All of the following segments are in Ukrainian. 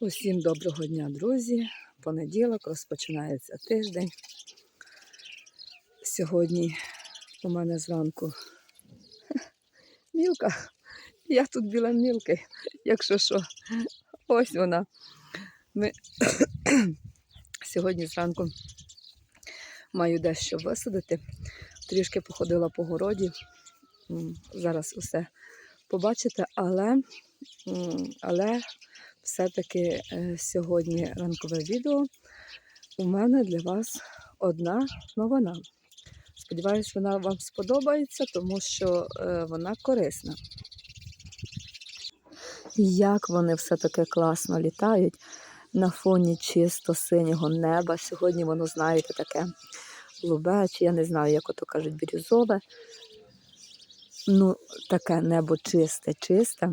Усім доброго дня, друзі. Понеділок розпочинається тиждень. Сьогодні у мене зранку мілка. Я тут біля мілки, якщо що. Ось вона. Ми сьогодні зранку маю дещо висадити. Трішки походила по городі. Зараз усе побачите, але, але все-таки е, сьогодні ранкове відео. У мене для вас одна новина. Сподіваюсь, вона вам сподобається, тому що е, вона корисна. Як вони все-таки класно літають на фоні чисто синього неба. Сьогодні воно, знаєте, таке голубе, чи я не знаю, як ото кажуть, бірюзове. Ну, таке небо чисте, чисте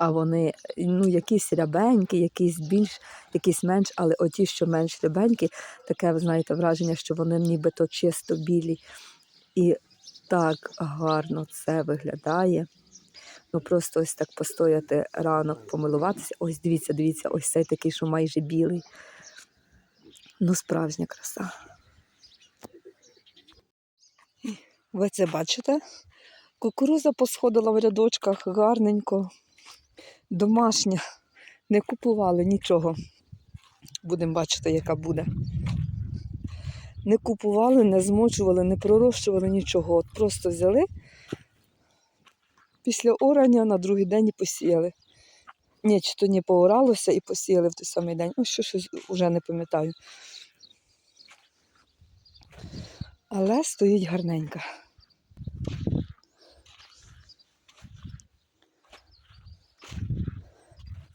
а вони ну, якісь рябенькі, якісь більш, якісь менш, але оті, що менш рябенькі, таке, ви знаєте, враження, що вони нібито чисто білі. І так гарно це виглядає. Ну просто ось так постояти ранок, помилуватися. Ось дивіться, дивіться, ось цей такий, що майже білий. Ну, справжня краса. Ви це бачите? Кукуруза посходила в рядочках гарненько домашня. Не купували нічого. Будемо бачити, яка буде. Не купували, не змочували, не пророщували нічого. От просто взяли після орання на другий день і посіяли. Ні, чи то не пооралося і посіяли в той самий день. Ось що щось вже не пам'ятаю. Але стоїть гарненька.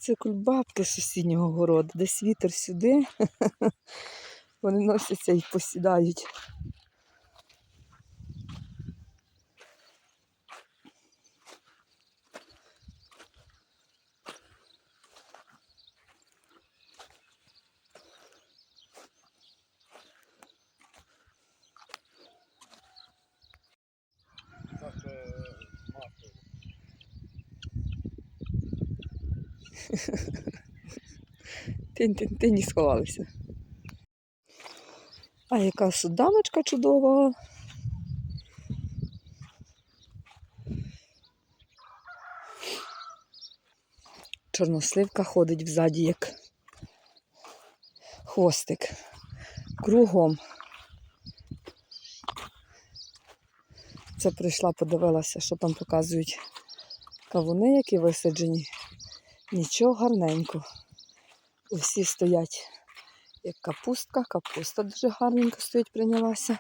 Це кульбабки з сусіднього городу, десь вітер сюди. Вони носяться і посідають. Ти, ти, ти не сховалися. А яка суданочка чудова. Чорносливка ходить взаді, як хвостик. Кругом. Це прийшла, подивилася, що там показують кавуни, які висаджені. Нічого гарненько. Усі стоять як капустка. Капуста дуже гарненько стоїть, прийнялася.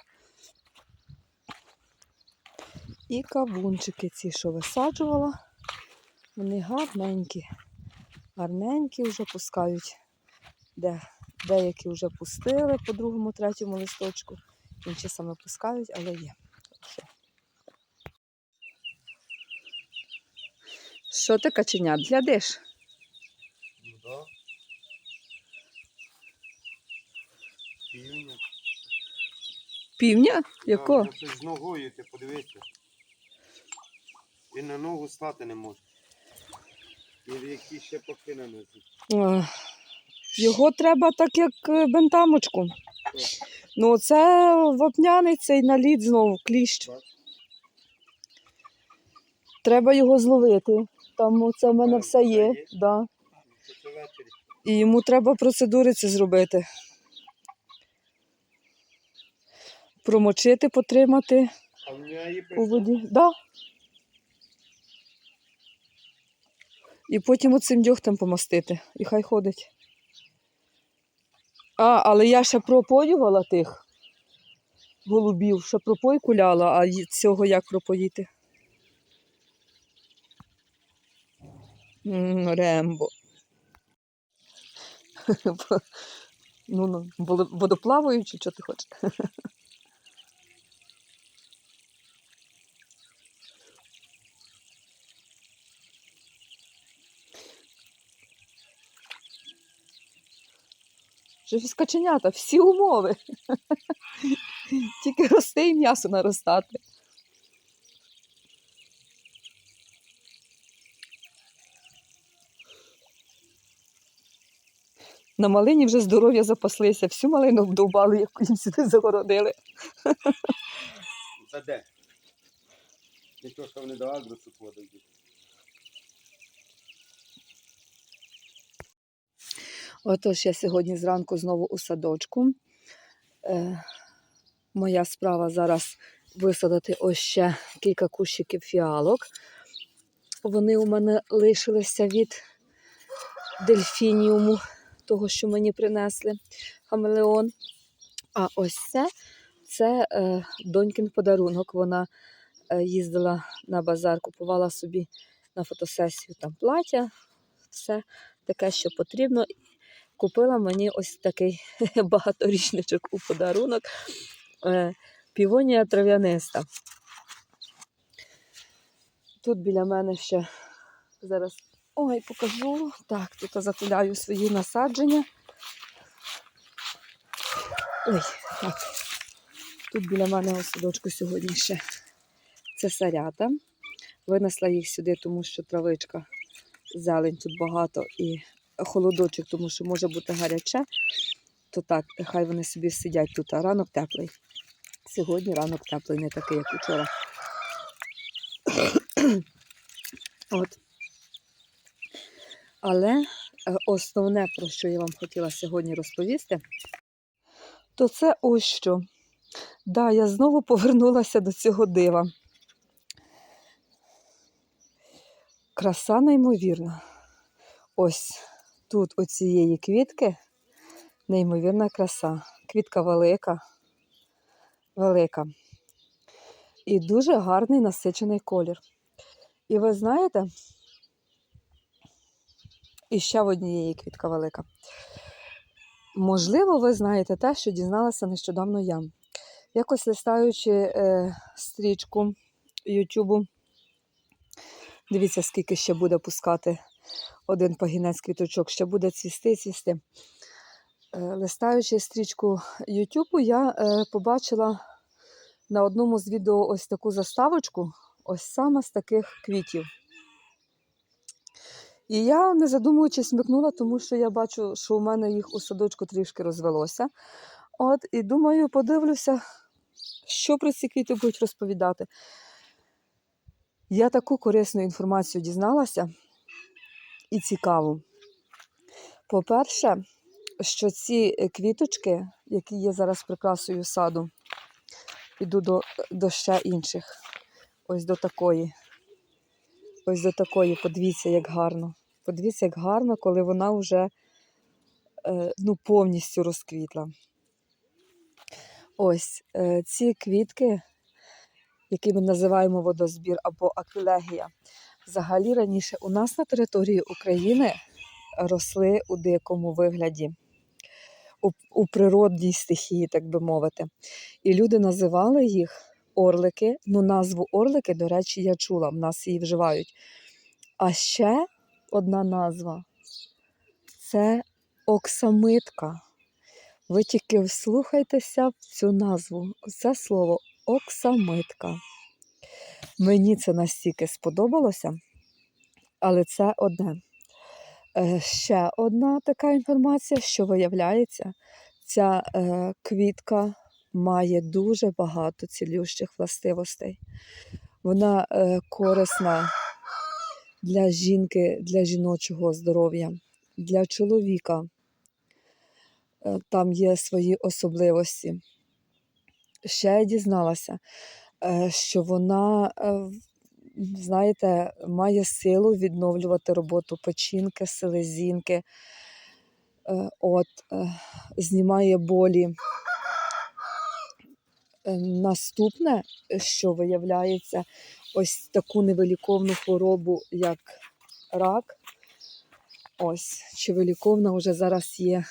І кавунчики ці, що висаджувала, вони гарненькі. Гарненькі вже пускають. Де, деякі вже пустили по другому, третьому листочку. Інші саме пускають, але є. Хорошо. Що ти каченят глядиш? Ну да. Півня. Півня? Яко? Так, ну, з ногою ти подивися. Він на ногу стати не може. І які ще поки на нозі. Його треба так, як е, бентамочку. Ну, це вапняний цей наліт знову, кліщ. Треба його зловити. Там оце в мене все є. є? Да. Це це ввечері. І йому треба процедури ці зробити. Промочити, потримати у воді. Да. І потім оцим дьогтем помастити. І хай ходить. А, але я ще пропоювала тих голубів, ще пропойку ляла, а цього як пропоїти? Рембо. Ну, ну, водоплаваючи, що ти хочеш? Вже всі скаченята, всі умови. Тільки рости і м'ясо наростати. На малині вже здоров'я запаслися, всю малину обдовбали, яку їм сюди загородили. Це де? Не то, що вони до агросу ходять. Отож, я сьогодні зранку знову у садочку. Е, моя справа зараз висадити ось ще кілька кущиків фіалок. Вони у мене лишилися від дельфініуму, того, що мені принесли хамелеон. А ось це, це е, донькин подарунок. Вона е, їздила на базар, купувала собі на фотосесію там плаття, все таке, що потрібно. Купила мені ось такий багаторічничок у подарунок. Е, Півонія трав'яниста. Тут біля мене ще зараз ой, покажу. Так, тут затуляю свої насадження. Ой, так. Тут біля мене у садочку сьогодні ще цесарята. Винесла їх сюди, тому що травичка, зелень тут багато і холодочок, тому що може бути гаряче. То так, хай вони собі сидять тут, а ранок теплий. Сьогодні ранок теплий, не такий, як вчора. От. Але е, основне, про що я вам хотіла сьогодні розповісти, то це ось що. Да, я знову повернулася до цього дива. Краса неймовірна. Ось тут оцієї квітки неймовірна краса. Квітка велика, велика. І дуже гарний насичений колір. І ви знаєте, і ще в однієї квітка велика. Можливо, ви знаєте те, що дізналася нещодавно я. Якось листаючи е, стрічку Ютубу, дивіться, скільки ще буде пускати один пагінець квіточок, ще буде цвісти, цвісти. Е, листаючи стрічку Ютубу, я е, побачила на одному з відео ось таку заставочку, ось саме з таких квітів. І я, не задумуючись, смикнула, тому що я бачу, що у мене їх у садочку трішки розвелося. От, і думаю, подивлюся, що про ці квіти будуть розповідати. Я таку корисну інформацію дізналася і цікаву. По-перше, що ці е, квіточки, які є зараз прикрасою саду, піду до, до ще інших. Ось до такої. Ось до такої, подивіться, як гарно. Подивіться, як гарно, коли вона вже е, ну, повністю розквітла. Ось е, ці квітки, які ми називаємо водозбір або аквілегія, взагалі раніше у нас на території України росли у дикому вигляді, у, у природній стихії, так би мовити. І люди називали їх орлики. Ну, назву орлики, до речі, я чула, в нас її вживають. А ще одна назва це оксамитка. Ви тільки вслухайтеся в цю назву. Це слово оксамитка. Мені це настільки сподобалося, але це одне. Е, Ще одна така інформація, що виявляється, ця е, квітка має дуже багато цілющих властивостей. Вона е, корисна для жінки, для жіночого здоров'я, для чоловіка. Там є свої особливості. Ще я дізналася, що вона, е, знаєте, має силу відновлювати роботу печінки, селезінки, е, от, е, знімає болі. Е, Наступне, що виявляється, ось таку невиліковну хворобу, як рак. Ось, чи виліковна вже зараз є.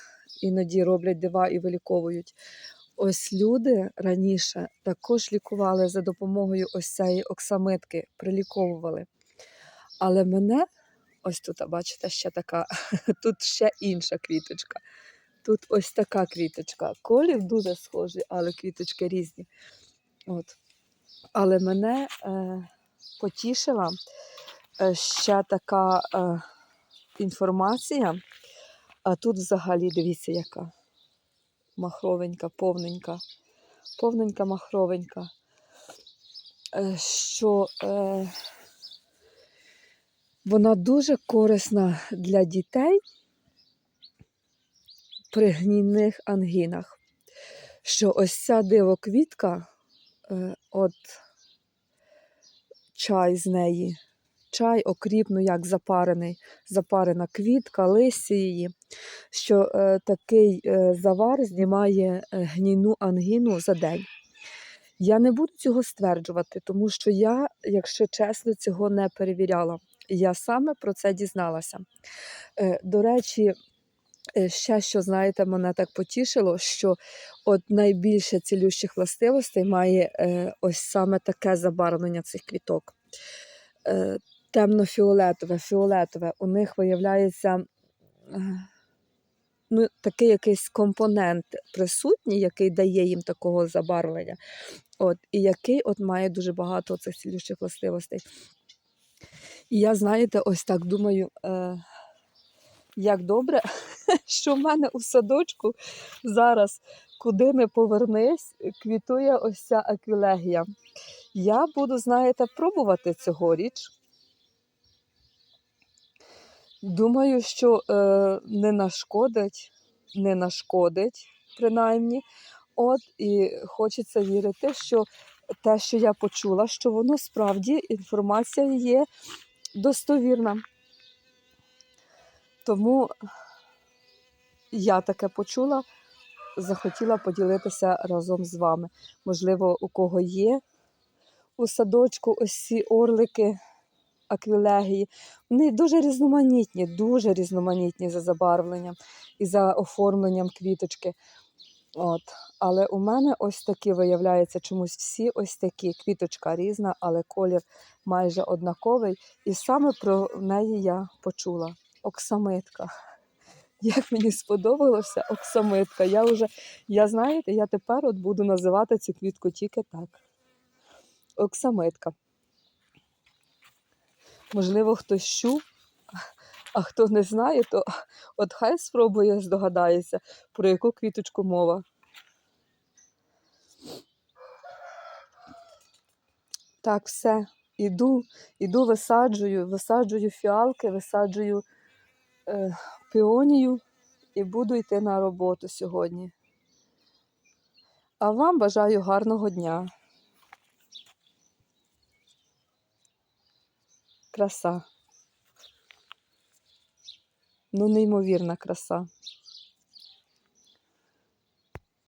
Іноді роблять дива і виліковують. Ось люди раніше також лікували за допомогою ось цієї оксамитки, приліковували. Але мене, ось тут, бачите, ще така, тут ще інша квіточка. Тут ось така квіточка. Колір дуже схожий, але квіточки різні. От. Але мене е, потішила е, ще така е, інформація, А тут взагалі дивіться, яка махровенька, повненька, повненька махровенька. Е, Що е, вона дуже корисна для дітей при гнійних ангінах. Що ось ця дивоквітка, е, от чай з неї, чай окріп, ну як запарений, запарена квітка, листя її, що е, такий е, завар знімає е, гнійну ангіну за день. Я не буду цього стверджувати, тому що я, якщо чесно, цього не перевіряла. Я саме про це дізналася. Е, До речі, е, ще що знаєте, мене так потішило, що от найбільше цілющих властивостей має е, ось саме таке забарвлення цих квіток. Е, Темно-фіолетове, фіолетове. У них виявляється е, ну, такий якийсь компонент присутній, який дає їм такого забарвлення. От, і який от має дуже багато цих цілющих властивостей. І я, знаєте, ось так думаю, е, як добре, що в мене у садочку зараз, куди не повернись, квітує ось ця аквілегія. Я буду, знаєте, пробувати цьогоріч. Думаю, що е, не нашкодить, не нашкодить, принаймні. От і хочеться вірити, що те, що я почула, що воно справді інформація є достовірна. Тому я таке почула, захотіла поділитися разом з вами. Можливо, у кого є у садочку ось ці орлики, аквілегії. Вони дуже різноманітні, дуже різноманітні за забарвленням і за оформленням квіточки. От. Але у мене ось такі виявляються чомусь всі ось такі. Квіточка різна, але колір майже однаковий. І саме про неї я почула. Оксамитка. Як мені сподобалося оксамитка. Я вже, я знаєте, я тепер от буду називати цю квітку тільки так. Оксамитка. Можливо, хтось чув, а хто не знає, то от хай спробує здогадається, про яку квіточку мова. Так, все. Іду, іду, висаджую, висаджую фіалки, висаджую е, піонію і буду йти на роботу сьогодні. А вам бажаю гарного дня. Краса. Ну, неймовірна краса.